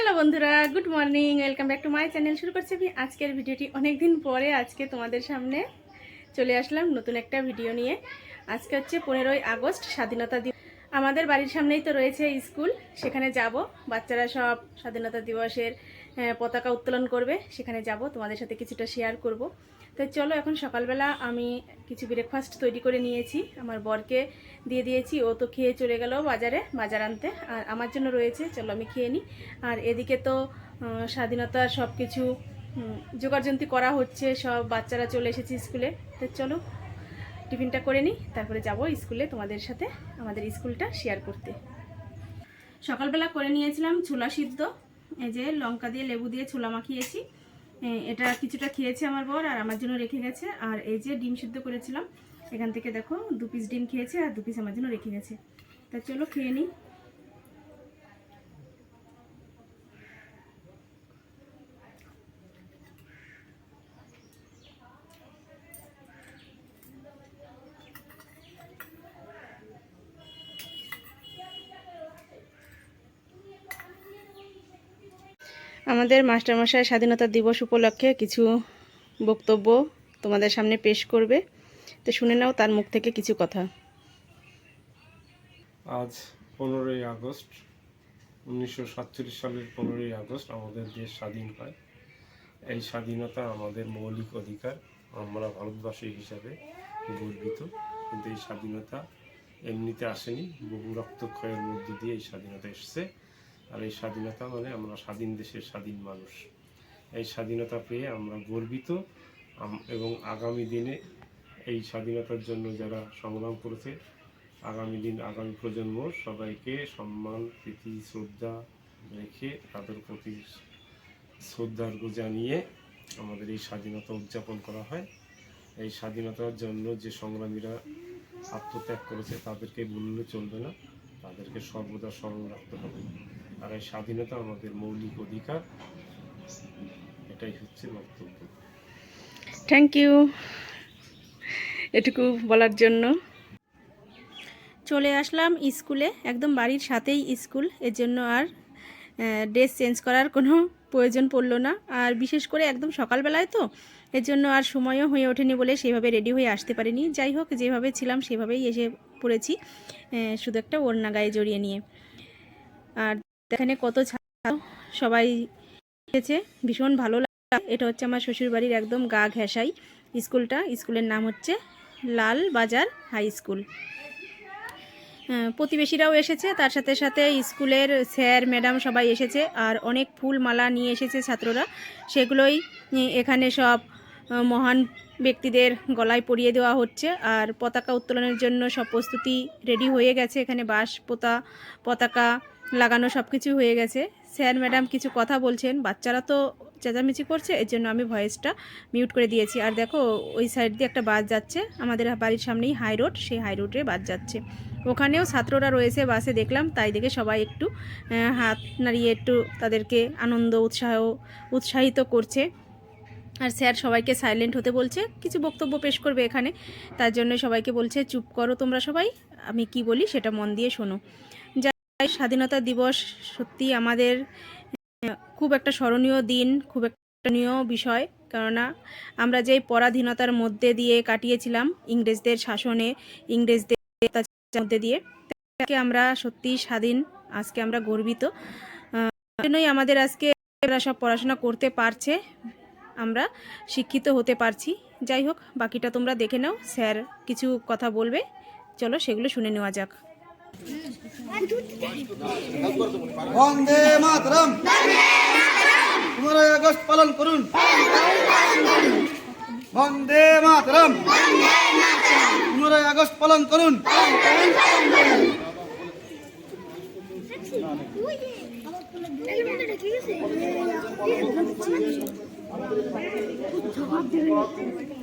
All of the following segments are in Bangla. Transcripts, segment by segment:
হ্যালো বন্ধুরা, good morning, welcome back to my channel. শুরু করছি আমি আজকের ভিডিওটি। অনেক দিন পরে আজকে তোমাদের সামনে চলে আসলাম নতুন একটা ভিডিও নিয়ে। আজকে হচ্ছে পনেরোই আগস্ট, স্বাধীনতা দিবস। আমাদের বাড়ির সামনেই তো রয়েছে স্কুল, সেখানে যাব। বাচ্চারা সব স্বাধীনতা দিবসের পতাকা উত্তোলন করবে, সেখানে যাব। তোমাদের সাথে কিছুটা শেয়ার করব। তো চলো এখন সকালবেলা আমি কিছু ব্রেকফাস্ট তৈরি করে নিয়েছি। আমার বরকে দিয়ে দিয়েছি ও তো খেয়ে চলে গেল বাজারে বাজার আনতে। আর আমার জন্য রয়েছে চলো আমি খেয়ে নিই। আর এদিকে তো আহ, স্বাধীনতার সব কিছু জোগাড়যন্ত্রী করা হচ্ছে সব বাচ্চারা চলে এসেছে স্কুলে। তো চলো টিফিনটা করে নিই তারপরে যাব স্কুলে তোমাদের সাথে আমাদের স্কুলটা শেয়ার করতে। সকালবেলা করে নিয়েছিলাম ছোলা সিদ্ধ এই যে লঙ্কা দিয়ে লেবু দিয়ে ছোলা মাখিয়েছি। এটা কিছুটা খেয়েছে আমার বর আর আমার জন্য রেখে গেছে। আর এই যে ডিম সিদ্ধ করেছিলাম, এখান থেকে দেখো দু পিস ডিম খেয়েছে আর দু পিস আমার জন্য রেখে গেছে। তা চলো খেয়ে নিই। আমাদের মাস্টারমশাই স্বাধীনতা দিবস উপলক্ষে কিছু বক্তব্য তোমাদের সামনে পেশ করবে। তো শুনে নাও তার মুখ থেকে কিছু কথা। আজ পনেরোই আগস্ট, উনিশশো সাতচল্লিশ সালের পনেরোই আগস্ট আমাদের দেশ স্বাধীন হয়। এই স্বাধীনতা আমাদের মৌলিক অধিকার, আমরা ভারতবাসী হিসাবে গর্বিত। কিন্তু এই স্বাধীনতা এমনিতে আসেনি, বহু রক্তক্ষয়ের মধ্য দিয়ে এই স্বাধীনতা এসেছে। আর এই স্বাধীনতা মানে আমরা স্বাধীন দেশের স্বাধীন মানুষ। এই স্বাধীনতা পেয়ে আমরা গর্বিত। এবং আগামী দিনে এই স্বাধীনতার জন্য যারা সংগ্রাম করেছে, আগামী দিন আগামী প্রজন্ম সবাইকে সম্মান, প্রীতি, শ্রদ্ধা রেখে তাদের প্রতি শ্রদ্ধার্ঘ জানিয়ে আমাদের এই স্বাধীনতা উদযাপন করা হয়। এই স্বাধীনতার জন্য যে সংগ্রামীরা আত্মত্যাগ করেছে, তাদেরকে ভুললে চলবে না। তাদেরকে সর্বদা স্মরণ রাখতে হবে। আর এই স্বাধীনতা আমাদের মৌলিক অধিকার। এটাই হচ্ছে বক্তব্য। থ্যাংক ইউ এটুকু বলার জন্য। চলে আসলাম স্কুলে একদম বাড়ির সাথেই স্কুল। এর জন্য আর ড্রেস চেঞ্জ করার কোনো প্রয়োজন পড়ল না। আর বিশেষ করে একদম সকালবেলায় তো এর জন্য আর সময়ও হয়ে ওঠেনি বলে সেভাবে রেডি হয়ে আসতে পারিনি। যাই হোক যেভাবে ছিলাম সেভাবেই এসে পড়েছি শুধু একটা ওড়না গায়ে জড়িয়ে নিয়ে। আর এখানে কত ছাত্র সবাই এসেছে ভীষণ ভালো লাগে এটা হচ্ছে আমার শ্বশুরবাড়ির একদম গা ঘেঁষাই স্কুলটা। স্কুলের নাম হচ্ছে লাল বাজার হাই স্কুল। প্রতিবেশীরাও এসেছে। তার সাথে সাথে স্কুলের স্যার, ম্যাডাম সবাই এসেছে আর অনেক ফুল মালা নিয়ে এসেছে ছাত্ররা। সেগুলোই এখানে সব মহান ব্যক্তিদের গলায় পরিয়ে দেওয়া হচ্ছে আর পতাকা উত্তোলনের জন্য সব প্রস্তুতি রেডি হয়ে গেছে। এখানে বাঁশ পোতা পতাকা লাগানো সব কিছু হয়ে গেছে। স্যার, ম্যাডাম কিছু কথা বলছেন। বাচ্চারা তো চেঁচামেচি করছে, এর জন্য আমি ভয়েসটা মিউট করে দিয়েছি। আর দেখো, ওই সাইড দিয়ে একটা বাস যাচ্ছে। আমাদের বাড়ির সামনেই হাই রোড, সেই হাই রোডে বাস যাচ্ছে। ওখানেও ছাত্ররা রয়েছে বাসে, দেখলাম। তাই দেখে সবাই একটু হাত নাড়িয়ে একটু তাদেরকে আনন্দ, উৎসাহ, উৎসাহিত করছে। আর স্যার সবাইকে সাইলেন্ট হতে বলছে। কিছু বক্তব্য পেশ করবে এখানে। তার জন্য সবাইকে বলছে, চুপ করো তোমরা সবাই। আমি কি বলি সেটা মন দিয়ে শোনো। যাই স্বাধীনতা দিবস সত্যি আমাদের খুব একটা স্মরণীয় দিন, খুব একটা বিষয়। কেননা আমরা যেই পরাধীনতার মধ্যে দিয়ে কাটিয়েছিলাম ইংরেজদের শাসনে, ইংরেজদের মধ্যে দিয়ে, তাকে আমরা সত্যি স্বাধীন, আজকে আমরা গর্বিত। জন্যই আমাদের আজকে এরা সব পড়াশোনা করতে পারছে, আমরা শিক্ষিত হতে পারছি। যাই হোক, বাকিটা তোমরা দেখে নাও, স্যার কিছু কথা বলবে। চলো সেগুলো শুনে নেওয়া যাক। মাতরম। পনেরোই আগস্ট পালন করুন। বন্দে মাতরম। পনেরোই আগস্ট পালন করুন। বন্দে মাতরম বন্দে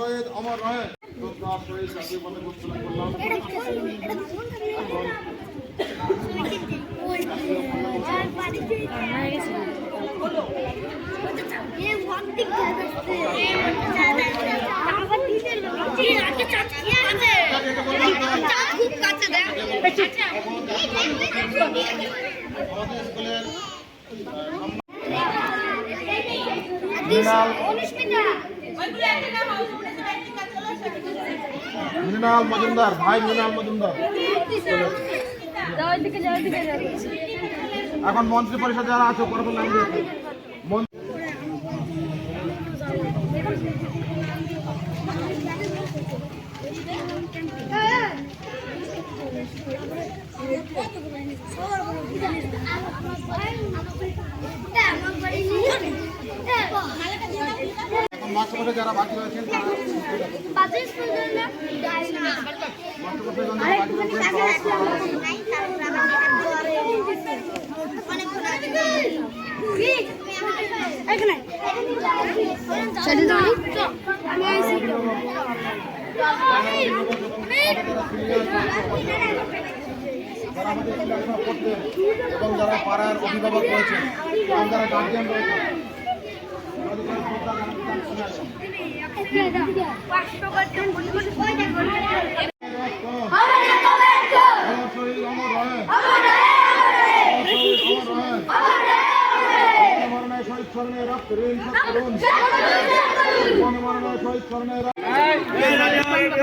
শহীদ অমর রহে। শ্রদ্ধা শহীদ জাতীয় পতাকা উত্তোলন করলাম। খুব কাছে দেখ আমাদের স্কুলের মৃণাল মজুমদার ভাই মৃণাল মজুমদার। এখন মন্ত্রী পরিষদ যারা আছে ওপর নাম দিয়েছে মাস্টারমশাই যারা বাকি রয়েছেন আমাদের এবং যারা পাড়ার অভিভাবক রয়েছেন যারা গার্জিয়ান রয়েছেন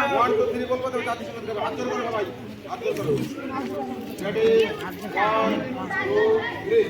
ওয়ান টু থ্রি বলব তো সংগীত গাবে। হাত জোর করো সবাই হাত জোর করো ready one two three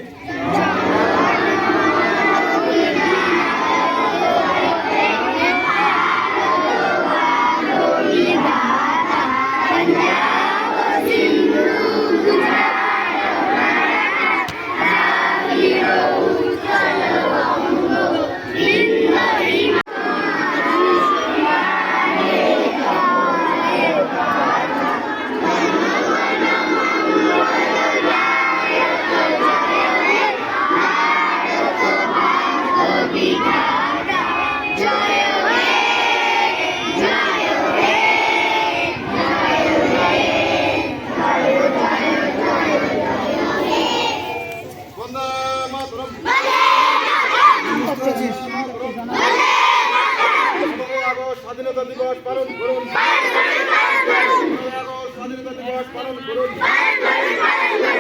Vande Mataram পনেরোই আগস্ট স্বাধীনতা দিবস পালন করুন পনেরোই আগস্ট স্বাধীনতা দিবস পালন করুন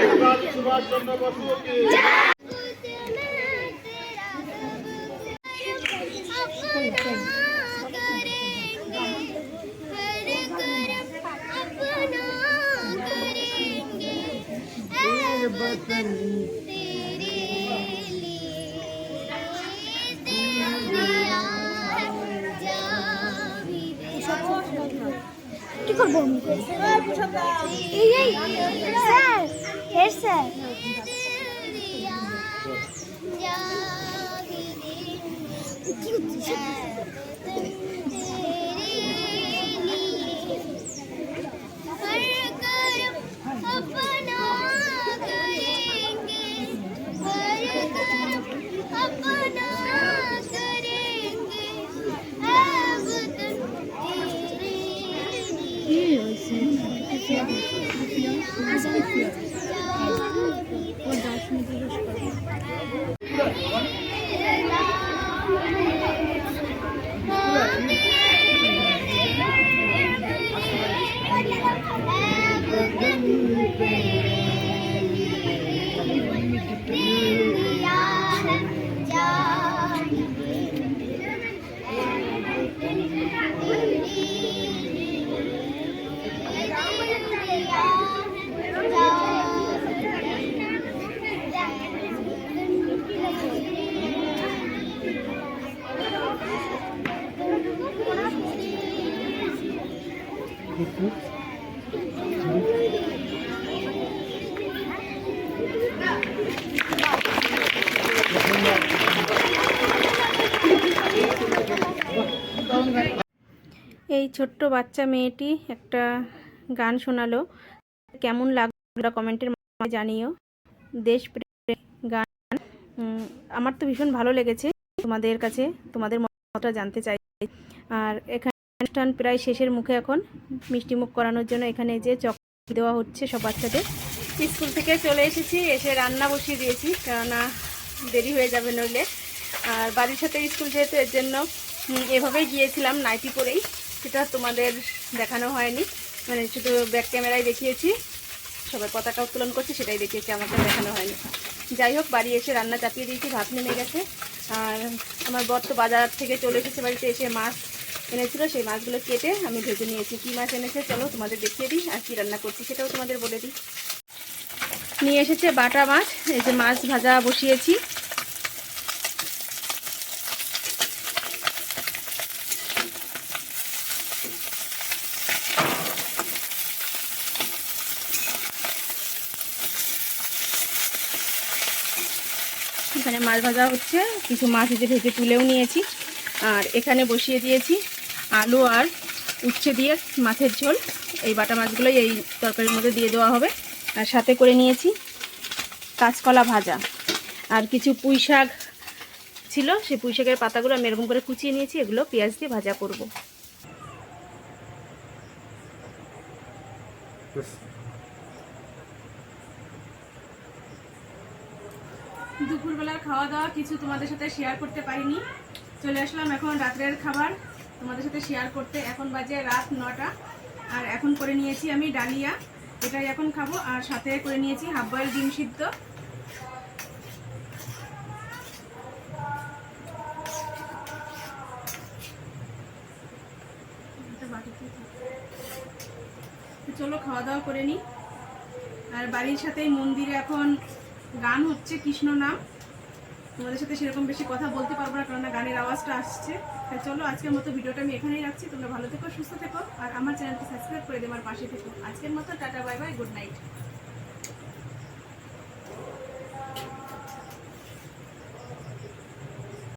নেতাজি সুভাষ কি কি করব এই স্যার হেড স্যার। কি করছিস এই ছোট্ট বাচ্চা মেয়েটি একটা গান শোনালো। কেমন লাগল কমেন্টের মাধ্যমে জানিও। দেশপ্রেম গান। আমার তো ভীষণ ভালো লেগেছে তোমাদের কাছে, তোমাদের মতটা জানতে চাই। আর এখানে অনুষ্ঠান প্রায় শেষের মুখে এখন মিষ্টি মুখ করানোর জন্য এখানে যে চক দেওয়া হচ্ছে সব বাচ্চাদের। স্কুল থেকে চলে এসেছি, এসে রান্না বসিয়ে দিয়েছি, কেননা দেরি হয়ে যাবে নইলে। আর বাড়ির সাথে স্কুল যেহেতু, এর জন্য এভাবেই গিয়েছিলাম নাইটি পরেই। সেটা তোমাদের দেখানো হয়নি। মানে শুধু ব্যাক ক্যামেরায় দেখিয়েছি। সবাই পতাকা উত্তোলন করছে, সেটাই দেখিয়েছি আমাকে দেখানো হয়নি। যাই হোক, বাড়ি এসে রান্না চাপিয়ে দিয়েছি, ভাত নেমে গেছে। আর আমার বর তো বাজার থেকে চলে এসেছে বাড়িতে, এসে মাছ এনেছিল, সেই মাছগুলো কেটে আমি ভেজে নিয়েছি। কী মাছ এনেছে চলো তোমাদের দেখিয়ে দিই, আর কী রান্না করছি সেটাও তোমাদের বলে দিই। নিয়ে এসেছে বাটা মাছ, এই যে মাছ ভাজা বসিয়েছি। এখানে মাছ ভাজা হচ্ছে, কিছু মাছ যে ভেজে তুলেও নিয়েছি, আর এখানে বসিয়ে দিয়েছি। আলু আর উচ্ছে দিয়ে মাছের ঝোল। এই বাটা মাছগুলোই এই তরকারির মধ্যে দিয়ে দেওয়া হবে। আর সাথে করে নিয়েছি কাঁচকলা ভাজা। আর কিছু পুঁই শাক ছিল সেই পুঁই শাকের পাতাগুলো আমি এরকম করে কুচিয়ে নিয়েছি এগুলো পেঁয়াজ দিয়ে ভাজা করব। দুপুরবেলার খাওয়া দাওয়া কিছু তোমাদের সাথে শেয়ার করতে পারিনি। চলে আসলাম এখন রাত্রের খাবার। তোমাদের সাথে শেয়ার করতে। এখন বাজে রাত নটা, আর এখন করে নিয়েছি আমি ডালিয়া। এটাই এখন খাব, আর সাথে করে নিয়েছি হাফ বয়েল ডিম সিদ্ধ। চলো খাওয়া দাওয়া করে নিই আর বাড়ির সাথে মন্দিরে এখন গান হচ্ছে, কৃষ্ণ নাম। তোমাদের সাথে সেরকম বেশি কথা বলতে পারব না কারণ গানের আওয়াজটা আসছে। তাই চলো, আজকের মতো ভিডিওটা আমি এখানেই রাখছি। তোমরা ভালো থেকো, সুস্থ থেকো, আর আমার চ্যানেলটি সাবস্ক্রাইব করে দেওয়ার পাশে থেকো। আজকের মতো, tata, bye bye, good night.